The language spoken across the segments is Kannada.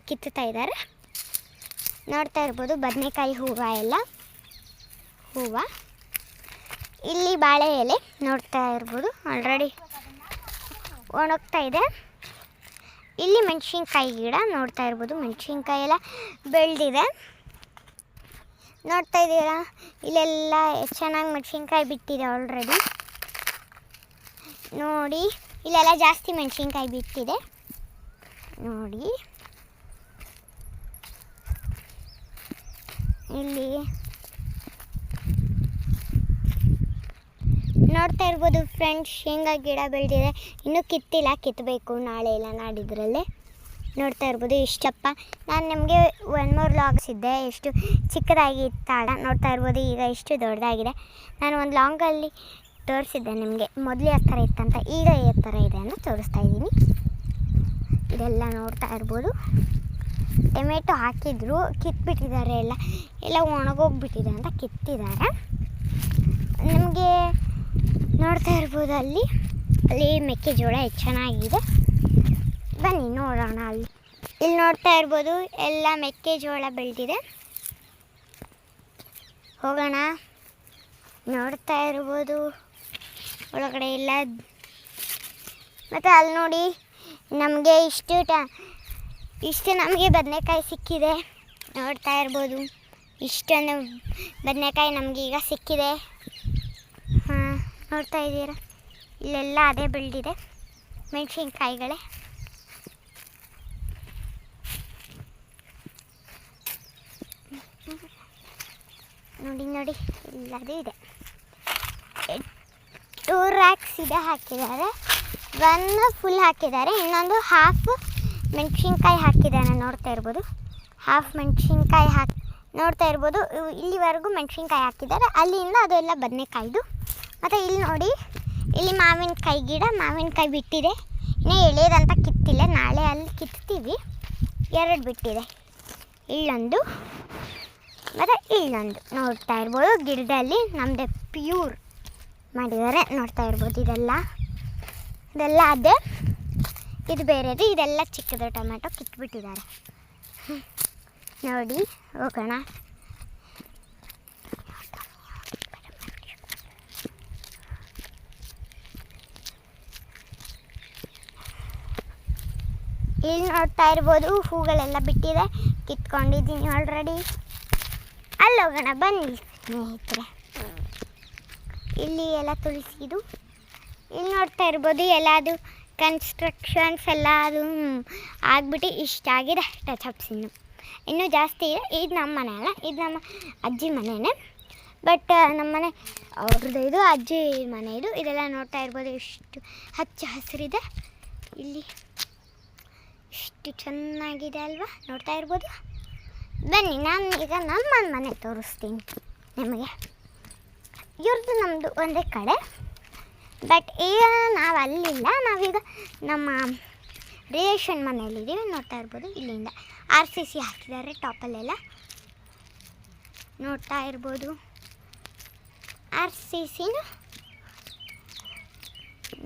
ಕಿತ್ತುತ್ತಾ ಇದ್ದಾರೆ. ನೋಡ್ತಾ ಇರ್ಬೋದು ಬದನೆಕಾಯಿ ಹೂವು ಎಲ್ಲ. ಹೂವು. ಇಲ್ಲಿ ಬಾಳೆ ಎಲೆ ನೋಡ್ತಾ ಇರ್ಬೋದು. ಆಲ್ರೆಡಿ ಒಣಗ್ತಾ ಇದೆ. ಇಲ್ಲಿ ಮೆಣಸಿನ್ಕಾಯಿ ಗಿಡ ನೋಡ್ತಾ ಇರ್ಬೋದು. ಮೆಣಸಿನ್ಕಾಯಿ ಎಲ್ಲ ಬೆಳೆದಿದೆ. ನೋಡ್ತಾ ಇದ್ದೀರಾ ಇಲ್ಲೆಲ್ಲ ಚೆನ್ನಾಗಿ ಮೆಣಸಿನ್ಕಾಯಿ ಬಿಟ್ಟಿದೆ ಆಲ್ರೆಡಿ ನೋಡಿ, ಇಲ್ಲೆಲ್ಲ ಜಾಸ್ತಿ ಮೆಣಸಿನ್ಕಾಯಿ ಬಿಟ್ಟಿದೆ ನೋಡಿ. ಇಲ್ಲಿ. ನೋಡ್ತಾ ಇರ್ಬೋದು ಫ್ರೆಂಡ್ಸ್ ಶೇಂಗಾ ಗಿಡ ಬೆಳೆದಿದೆ. ಇನ್ನೂ ಕಿತ್ತಿಲ್ಲ ಕಿತ್ತಬೇಕು ನಾಳೆ ಇಲ್ಲ ನಾಡಿದ್ರಲ್ಲಿ. ನೋಡ್ತಾ ಇರ್ಬೋದು ಇಷ್ಟಪ್ಪ. ನಾನು ನಿಮಗೆ ಒನ್ ಮೋರ್ ಲಾಗ್ಸ್ ಇದ್ದೆ ಎಷ್ಟು ಚಿಕ್ಕದಾಗಿ ತಾಡ. ನೋಡ್ತಾ ಇರ್ಬೋದು ಈಗ ಎಷ್ಟು ದೊಡ್ಡದಾಗಿದೆ. ನಾನು ಒಂದು ಲಾಂಗಲ್ಲಿ ತೋರಿಸಿದ್ದೆ ನಿಮಗೆ. ಮೊದಲು ಯಾವ ಥರ ಇತ್ತಂತ, ಈಗ ಯಾವ ಥರ ಇದೆ ಅಂತ ತೋರಿಸ್ತಾ ಇದ್ದೀನಿ. ಇದೆಲ್ಲ ನೋಡ್ತಾ ಇರ್ಬೋದು. ಟೊಮೆಟೊ ಹಾಕಿದ್ರು, ಕಿತ್ಬಿಟ್ಟಿದ್ದಾರೆ ಎಲ್ಲ. ಎಲ್ಲ ಒಣಗೋಗ್ಬಿಟ್ಟಿದೆ ಅಂತ ಕಿತ್ತಿದ್ದಾರೆ. ನಮಗೆ ನೋಡ್ತಾ ಇರ್ಬೋದು ಅಲ್ಲಿ. ಅಲ್ಲಿ ಮೆಕ್ಕೆಜೋಳ ಚೆನ್ನಾಗಿದೆ. ಬನ್ನಿ ನೋಡೋಣ ಅಲ್ಲಿ. ಇಲ್ಲಿ ನೋಡ್ತಾ ಇರ್ಬೋದು ಎಲ್ಲ ಮೆಕ್ಕೆಜೋಳ ಬೆಳೆದಿದೆ. ಹೋಗೋಣ. ನೋಡ್ತಾ ಇರ್ಬೋದು. ಒಳಗಡೆ ಎಲ್ಲ. ಮತ್ತು ಅಲ್ಲಿ ನೋಡಿ ನಮಗೆ ಇಷ್ಟು ಟ ಇಷ್ಟು ನಮಗೆ ಬದನೆಕಾಯಿ ಸಿಕ್ಕಿದೆ. ನೋಡ್ತಾ ಇರ್ಬೋದು. ಇಷ್ಟೊಂದು ಬದನೆಕಾಯಿ ನಮಗೆ ಈಗ ಸಿಕ್ಕಿದೆ. ಹಾಂ, ನೋಡ್ತಾ ಇದ್ದೀರಾ? ಇಲ್ಲೆಲ್ಲ ಅದೇ ಬೆಳೆದಿದೆ. ಮೆಣಸಿನ್ಕಾಯಿಗಳೇ. ನೋಡಿ ನೋಡಿ ಎಲ್ಲದೂ ಇದೆ. ಟೂ ರ್ಯಾಕ್ಸ್ ಇದೆ ಹಾಕಿದ್ದಾರೆ. ಒನ್ ಫುಲ್ ಹಾಕಿದ್ದಾರೆ. ಇನ್ನೊಂದು ಹಾಫ್ ಮೆಣಸಿನ್ಕಾಯಿ ಹಾಕಿದ್ದಾನೆ ನೋಡ್ತಾ ಇರ್ಬೋದು. ಹಾಫ್ ಮೆಣಸಿನ್ಕಾಯಿ ಹಾಕಿ, ನೋಡ್ತಾ ಇರ್ಬೋದು. ಇಲ್ಲಿವರೆಗೂ ಮೆಣಸಿನ್ಕಾಯಿ ಹಾಕಿದ್ದಾರೆ. ಅಲ್ಲಿಂದ ಅದೆಲ್ಲ ಬದನೆಕಾಯ್ದು. ಮತ್ತು ಇಲ್ಲಿ ನೋಡಿ, ಇಲ್ಲಿ ಮಾವಿನಕಾಯಿ ಗಿಡ, ಮಾವಿನಕಾಯಿ ಬಿಟ್ಟಿದೆ. ಇನ್ನೂ ಎಳೆದಂತ ಕಿತ್ತಿಲ್ಲ. ನಾಳೆ ಅಲ್ಲಿ ಕಿತ್ತೀವಿ. ಎರಡು ಬಿಟ್ಟಿದೆ. ಇಲ್ಲೊಂದು, ಮತ್ತು ಇಲ್ಲೊಂದು. ನೋಡ್ತಾ ಇರ್ಬೋದು. ಗಿಡದಲ್ಲಿ ನಮ್ಮದೇ ಪ್ಯೂರ್ ಮಾಡಿದ್ದಾರೆ. ನೋಡ್ತಾ ಇರ್ಬೋದು ಇದೆಲ್ಲ. ಇದೆಲ್ಲ ಅದೇ. ಇದು ಬೇರೆದು, ಇದೆಲ್ಲ ಚಿಕ್ಕದು ಟೊಮೆಟೊ ಕಿತ್ಬಿಟ್ಟಿದ್ದಾರೆ. ನೋಡಿ, ಹೋಗೋಣ. ಇಲ್ಲಿ ನೋಡ್ತಾ ಇರ್ಬೋದು, ಹೂಗಳೆಲ್ಲ ಬಿಟ್ಟಿದೆ, ಕಿತ್ಕೊಂಡಿದ್ದೀನಿ ಆಲ್ರೆಡಿ ಅಲ್ಲಿ ಹೋಗೋಣ, ಬನ್ನಿ ಸ್ನೇಹಿತರೆ. ಇಲ್ಲಿ ಎಲ್ಲ ತುಳಸಿದು. ಇಲ್ಲಿ ನೋಡ್ತಾ ಇರ್ಬೋದು ಎಲ್ಲ ಅದು ಕನ್ಸ್ಟ್ರಕ್ಷನ್ಸ್ ಎಲ್ಲ ಅದು ಆಗ್ಬಿಟ್ಟು ಇಷ್ಟ ಆಗಿದೆ. ಟಚ್ ಟಚಪ್ಸ್ ಇನ್ನು ಇನ್ನೂ ಜಾಸ್ತಿ ಇದೆ ಇದು ನಮ್ಮ ಮನೆ ಅಲ್ಲ. ಇದು ನಮ್ಮ ಅಜ್ಜಿ ಮನೆಯೇ ಬಟ್ ನಮ್ಮನೆ ಅವ್ರದ್ದು ಇದು, ಅಜ್ಜಿ ಮನೆ ಇದು. ಇದೆಲ್ಲ ನೋಡ್ತಾ ಇರ್ಬೋದು. ಇಷ್ಟು ಹಚ್ಚ ಹಸಿರಿದೆ. ಇಲ್ಲಿ ಇಷ್ಟು ಚೆನ್ನಾಗಿದೆ ಅಲ್ವಾ? ನೋಡ್ತಾ ಇರ್ಬೋದು. ಬನ್ನಿ, ನಾನು ಈಗ ನಮ್ಮ ಮನೆ ತೋರಿಸ್ತೀನಿ ನಿಮಗೆ. ಇವ್ರದ್ದು ನಮ್ಮದು ಒಂದೇ ಕಡೆ. ಬಟ್ ಈಗ ನಾವು ಅಲ್ಲಿಲ್ಲ ನಾವೀಗ ನಮ್ಮ ರಿಲೇಷನ್ ಮನೆಯಲ್ಲಿದ್ದೀವಿ ನೋಡ್ತಾ ಇರ್ಬೋದು. ಇಲ್ಲಿಂದ ಆರ್ ಸಿ ಸಿ ಹಾಕಿದ್ದಾರೆ ಟಾಪಲ್ಲೆಲ್ಲ. ನೋಡ್ತಾ ಇರ್ಬೋದು. ಆರ್ ಸಿ ಸಿನ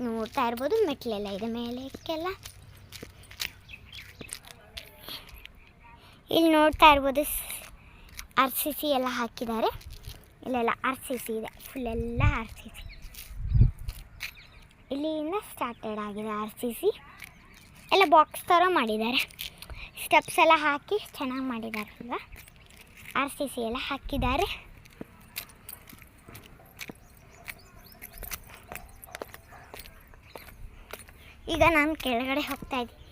ನೋಡ್ತಾ ಇರ್ಬೋದು. ಮೆಟ್ಲೆಲ್ಲ ಇದೆ ಮೇಲೆಕ್ಕೆಲ್ಲ. ಇಲ್ಲಿ ನೋಡ್ತಾ ಇರ್ಬೋದು. ಆರ್ ಸಿ ಸಿ ಎಲ್ಲ ಹಾಕಿದ್ದಾರೆ. ಇಲ್ಲೆಲ್ಲ ಆರ್ ಸಿ ಸಿ ಇದೆ. ಫುಲ್ ಎಲ್ಲ ಆರ್ ಸಿ ಸಿ. ಇಲ್ಲಿಂದ ಸ್ಟಾರ್ಟೆಡ್ ಆಗಿದೆ ಆರ್ ಸಿ ಸಿ ಎಲ್ಲ ಬಾಕ್ಸ್ ಥರ ಮಾಡಿದ್ದಾರೆ. ಸ್ಟೆಪ್ಸ್ ಎಲ್ಲ ಹಾಕಿ ಚೆನ್ನಾಗಿ ಮಾಡಿದ್ದಾರೆ ಅಲ್ವಾ? ಆರ್ ಸಿ ಸಿ ಎಲ್ಲ ಹಾಕಿದ್ದಾರೆ. ಈಗ ನಾನು ಕೆಳಗಡೆ ಹೋಗ್ತಾ ಇದ್ದೀನಿ.